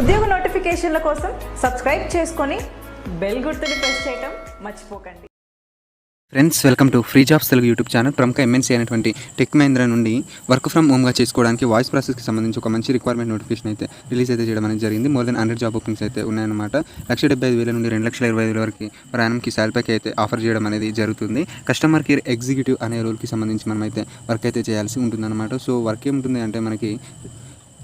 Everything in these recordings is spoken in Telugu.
ఉద్యోగ నోటిఫికేషన్ల కోసం సబ్స్క్రైబ్ చేసుకొని బెల్ గుర్తుని ప్రెస్ చేయటం మర్చిపోకండి. Friends welcome to free jobs Telugu YouTube channel ప్రముఖ ఎంఎన్సీ అయినటువంటి టెక్ మహేంద్ర నుండి వర్క్ ఫ్రమ్ హోమ్గా చేసుకోవడానికి వాయిస్ ప్రాసెస్కి సంబంధించి ఒక మంచి రిక్వైర్మెంట్ నోటిఫికేషన్ అయితే రిలీజ్ అయితే చేయడం అనేది జరిగింది. More than hundred job openings అయితే ఉన్నాయన్నమాట. లక్ష డెబ్బై ఐదు వేల నుండి రెండు లక్షల ఇరవై వేల వరకు ప్రయాణంకి శాలరీకి అయితే ఆఫర్ చేయడం అనేది జరుగుతుంది. కస్టమర్ కేర్ ఎగ్జిక్యూటివ్ అనే రోల్కి సంబంధించి మనం అయితే వర్క్ అయితే చేయాల్సి ఉంటుందన్నమాట. సో వర్క్ ఏముంటుంది అంటే మనకి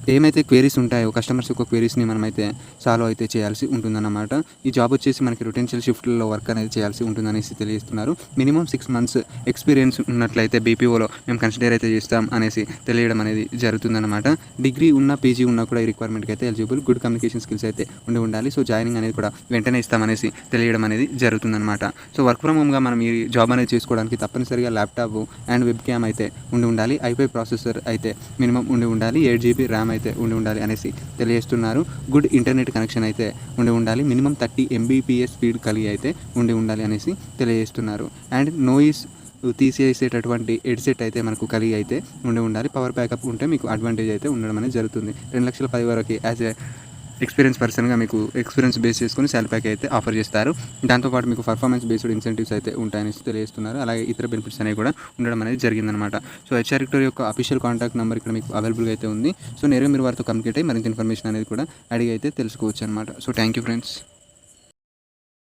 ఏమైతే క్వేరీస్ ఉంటాయో కస్టమర్స్ యొక్క క్వేరీస్ని మనమైతే సాల్వ్ అయితే చేయాల్సి ఉంటుందన్నమాట. ఈ జాబ్ వచ్చేసి మనకి రొటెన్షియల్ షిఫ్ట్లో వర్క్ అనేది చేయాల్సి ఉంటుందనేసి తెలియజేస్తున్నారు. మినిమం సిక్స్ మంత్స్ ఎక్స్పీరియన్స్ ఉన్నట్లయితే బీపీఓలో మేము కన్సిడర్ అయితే చేస్తాం అనేసి తెలియడం అనేది జరుగుతుందన్నమాట. డిగ్రీ ఉన్న పీజీ ఉన్నా కూడా ఈ రిక్వైర్మెంట్కి అయితే ఎలిజిబుల్ గుడ్ కమ్యూనికేషన్ స్కిల్స్ అయితే ఉండి ఉండాలి. సో జాయినింగ్ అనేది కూడా వెంటనే ఇస్తామనేసి తెలియడం అనేది జరుగుతుందన్నమాట. సో వర్క్ ఫ్రమ్ హోమ్గా మనం ఈ జాబ్ అనేది చేసుకోవడానికి తప్పనిసరిగా ల్యాప్టాప్ అండ్ వెబ్ క్యామ్ అయితే ఉండి ఉండాలి. ఐపై ప్రాసెసర్ అయితే మినిమం ఉండి ఉండాలి. ఎయిట్ జీబీ ర్యామ్ అయితే ఉండి ఉండాలి అనేసి తెలియజేస్తున్నారు. గుడ్ ఇంటర్నెట్ కనెక్షన్ అయితే ఉండి ఉండాలి. మినిమం థర్టీ ఎంబీపీఎస్ స్పీడ్ కలిగి అయితే ఉండి ఉండాలి అనేసి తెలియజేస్తున్నారు. అండ్ నోయిస్ తీసేసేటటువంటి హెడ్సెట్ అయితే మనకు కలిగి అయితే ఉండి ఉండాలి. పవర్ బ్యాకప్ ఉంటే మీకు అడ్వాంటేజ్ అయితే ఉండడం అనేది జరుగుతుంది. రెండు లక్షల పది వరకు యాజ్ ఏ ఎక్స్పీరియన్స్ పర్సన్గా మీకు ఎక్స్పీరియన్స్ బేస్ చేసుకొని శాలరీ ప్యాక్ అయితే ఆఫర్ చేస్తారు. దాంతోపాటు మీకు పర్ఫార్మెన్స్ బేస్డ్ ఇన్సెంటివ్స్ అయితే ఉంటాయని తెలియజేస్తున్నారు. అలాగే ఇతర బెనిఫిట్స్ అనేవి కూడా ఉండడం అనేది జరిగిందనమాట సో హెచ్ఆర్ రెక్టర్ యొక్క అఫీషియల్ కాంటాక్ట్ నెంబర్ ఇక్కడ మీకు అవైలబుల్గా అయితే ఉంది. సో నేరుగా మీరు వారితో కమ్యూనికేట్ అయ్యి మరింత ఇన్ఫర్మేషన్ అనేది కూడా అడిగి అయితే తెలుసుకోవచ్చు అనమాట సో థ్యాంక్ యూ ఫ్రెండ్స్